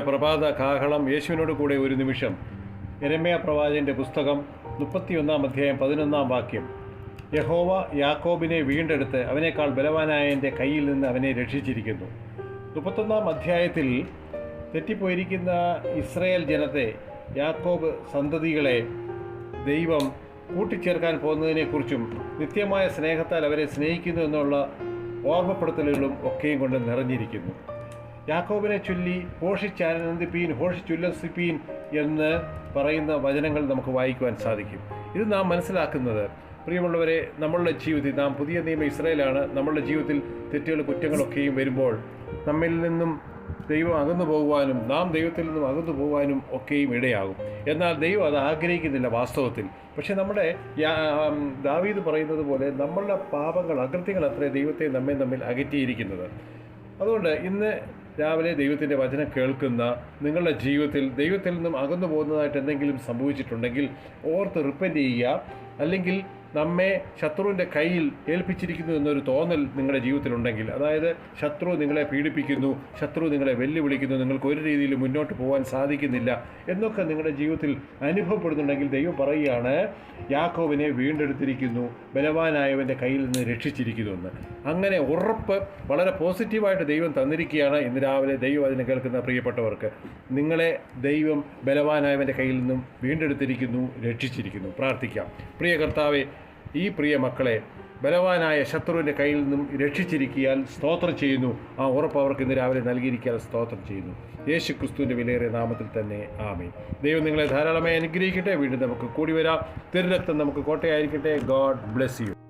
പ്രഭാത കാഹളം യേശുവിനോട് കൂടെ ഒരു നിമിഷം. എരമ്യ പ്രവാചന്റെ പുസ്തകം മുപ്പത്തിയൊന്നാം അധ്യായം പതിനൊന്നാം വാക്യം. യഹോവ യാക്കോബിനെ വീണ്ടെടുത്ത് അവനേക്കാൾ ബലവാനായ എന്റെ കയ്യിൽ നിന്ന് അവനെ രക്ഷിച്ചിരിക്കുന്നു. മുപ്പത്തൊന്നാം അധ്യായത്തിൽ തെറ്റിപ്പോയിരിക്കുന്ന ഇസ്രയേൽ ജനത്തെ യാക്കോബ് സന്തതികളെ ദൈവം കൂട്ടിച്ചേർക്കാൻ പോകുന്നതിനെക്കുറിച്ചും നിത്യമായ സ്നേഹത്താൽ അവരെ സ്നേഹിക്കുന്നു എന്നുള്ള ഓർമ്മപ്പെടുത്തലുകളും ഒക്കെയും കൊണ്ട് നിറഞ്ഞിരിക്കുന്നു. യാക്കോബിനെ ചൊല്ലി ഘോഷിച്ചാനന്ദിപ്പീൻ ഹോഷിച്ചുല്ലസിപ്പീൻ എന്ന് പറയുന്ന വചനങ്ങൾ നമുക്ക് വായിക്കുവാൻ സാധിക്കും. ഇത് നാം മനസ്സിലാക്കുന്നത് പ്രിയമുള്ളവരെ നമ്മളുടെ ജീവിതത്തിൽ നാം പുതിയ നിയമ ഇസ്രയേലാണ്. നമ്മളുടെ ജീവിതത്തിൽ തെറ്റുകൾ കുറ്റങ്ങളൊക്കെയും വരുമ്പോൾ നമ്മിൽ നിന്നും ദൈവം അകന്നു പോകുവാനും നാം ദൈവത്തിൽ നിന്നും അകന്നു പോകുവാനും ഒക്കെയും ഇടയാകും. എന്നാൽ ദൈവം അത് ആഗ്രഹിക്കുന്നില്ല വാസ്തവത്തിൽ. പക്ഷേ നമ്മുടെ ദാവീദ് പറയുന്നത് പോലെ നമ്മളുടെ പാപങ്ങൾ അകൃത്യങ്ങൾ അത്രേ ദൈവത്തെ നമ്മെ നമ്മിൽ അകറ്റിയിരിക്കുന്നത്. അതുകൊണ്ട് ഇന്ന് രാവിലെ ദൈവത്തിന്റെ വചനം കേൾക്കുന്ന നിങ്ങളുടെ ജീവിതത്തിൽ ദൈവത്തിൽ നിന്നും അകന്നു പോകുന്നതായിട്ട് എന്തെങ്കിലും സംഭവിച്ചിട്ടുണ്ടെങ്കിൽ ഓർത്ത് റിപ്പന്റ് ചെയ്യുക. അല്ലെങ്കിൽ നമ്മെ ശത്രുവിന്റെ കയ്യിൽ ഏൽപ്പിച്ചിരിക്കുന്നു എന്നൊരു തോന്നൽ നിങ്ങളുടെ ജീവിതത്തിലുണ്ടെങ്കിൽ. അതായത് ശത്രു നിങ്ങളെ പീഡിപ്പിക്കുന്നു ശത്രു നിങ്ങളെ വെല്ലുവിളിക്കുന്നു നിങ്ങൾക്ക് ഒരു രീതിയിൽ മുന്നോട്ട് പോകാൻ സാധിക്കുന്നില്ല എന്നൊക്കെ നിങ്ങളുടെ ജീവിതത്തിൽ അനുഭവപ്പെടുന്നുണ്ടെങ്കിൽ ദൈവം പറയുകയാണ് യാക്കോവിനെ വീണ്ടെടുത്തിരിക്കുന്നു ബലവാനായവന്റെ കയ്യിൽ നിന്ന് രക്ഷിച്ചിരിക്കുന്നു എന്ന്. അങ്ങനെ ഉറപ്പ് വളരെ പോസിറ്റീവായിട്ട് ദൈവം തന്നിരിക്കുകയാണ് ഇന്ന് രാവിലെ ദൈവം അതിനെ കേൾക്കുന്ന പ്രിയപ്പെട്ടവർക്ക്. നിങ്ങളെ ദൈവം ബലവാനായവന്റെ കയ്യിൽ നിന്നും വീണ്ടെടുത്തിരിക്കുന്നു രക്ഷിച്ചിരിക്കുന്നു. പ്രാർത്ഥിക്കാം. പ്രിയ കർത്താവെ ഈ പ്രിയ മക്കളെ ബലവാനായ ശത്രുവിന്റെ കയ്യിൽ നിന്നും രക്ഷിച്ചിരിക്കിയാൽ സ്തോത്രം ചെയ്യുന്നു. ആ ഉറപ്പ് അവർക്ക് ഇന്ന് രാവിലെ നൽകിയിരിക്കാൻ സ്തോത്രം ചെയ്യുന്നു. യേശു ക്രിസ്തുവിന്റെ വിലയേറിയ നാമത്തിൽ തന്നെ ആമേ ദൈവം നിങ്ങളെ ധാരാളമായി അനുഗ്രഹിക്കട്ടെ. വീണ്ടും നമുക്ക് കൂടി വരാം. തിരുരക്തം നമുക്ക് കോട്ടയായിരിക്കട്ടെ. God bless you.